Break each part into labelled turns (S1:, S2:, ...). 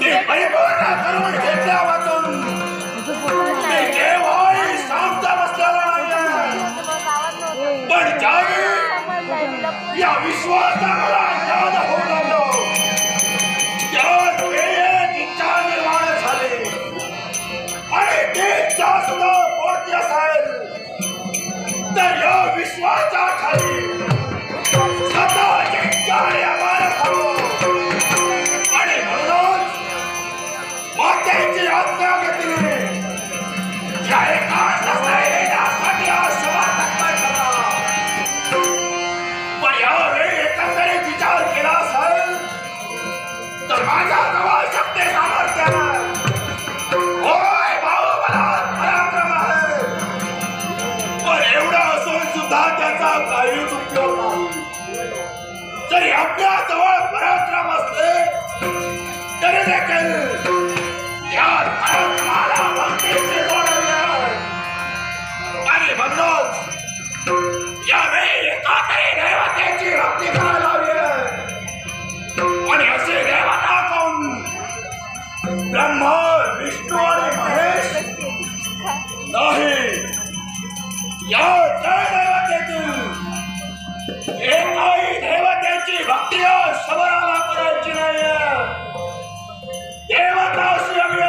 S1: ते परिपूर्ण करून घेतल्या वाचून ते केव्हाही शांत बसलेला नाही पण ज्यावेळी या विश्वासाला याद होऊ लागलो त्याच वेळेत इच्छा निर्माण झाले. आणि ते जास्त कोणती असेल तर या विश्वाच्या खाली माझ्या जवळ शक्ती सामर्थ्य आहे. होय भाऊ बलात् पराक्रम आहे पण एवढा असून सुद्धा त्याचा काहीच उपयोग नाही जरी आपल्या जवळ पराक्रम असले तरी देखील या जय देवतेतील एकाही देवतेची भक्ती शबराला करायची नाही देवता अशी देवता.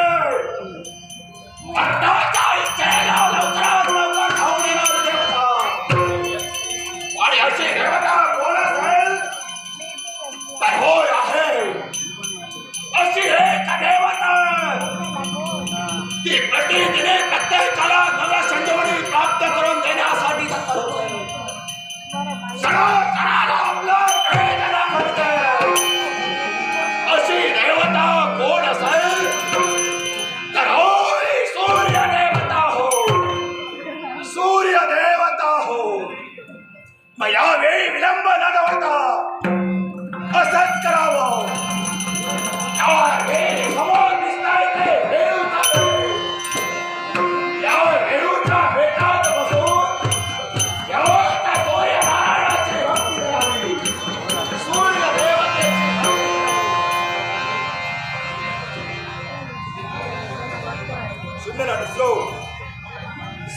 S1: ती प्रतिदिने प्रत्येकाला नव्या संजीवनी प्राप्त करून सगळं करायला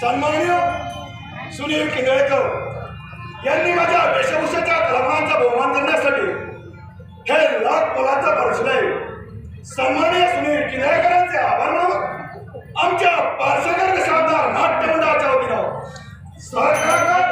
S1: सन्माननीय सुनील केंद्रेकर यांनी माझ्या वेशभूषेच्या कलमांचा बहुमान करण्यासाठी हे लाख मोलाचं परसलंय सन्माननीय सुनील किंद्रेकरांचे आभार मानून आमच्या पार्श्वकर शानदार नाट्य मंडळाच्या वतीनं सहकार्य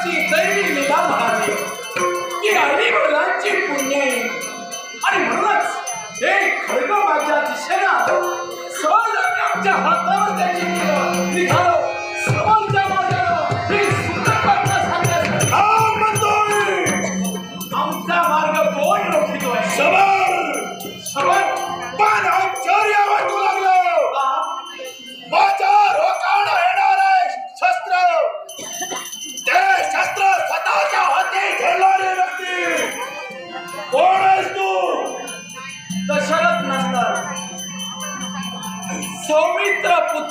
S1: कर्माची दैवी निदा म्हणाली की आई वडिलांची पुण्य आणि म्हणूनच हे खळग माझ्या दिशेला सहज आमच्या
S2: हातावर त्याची निघाला.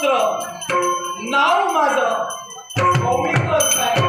S2: पुत्र नाव माझं.
S1: भौमिक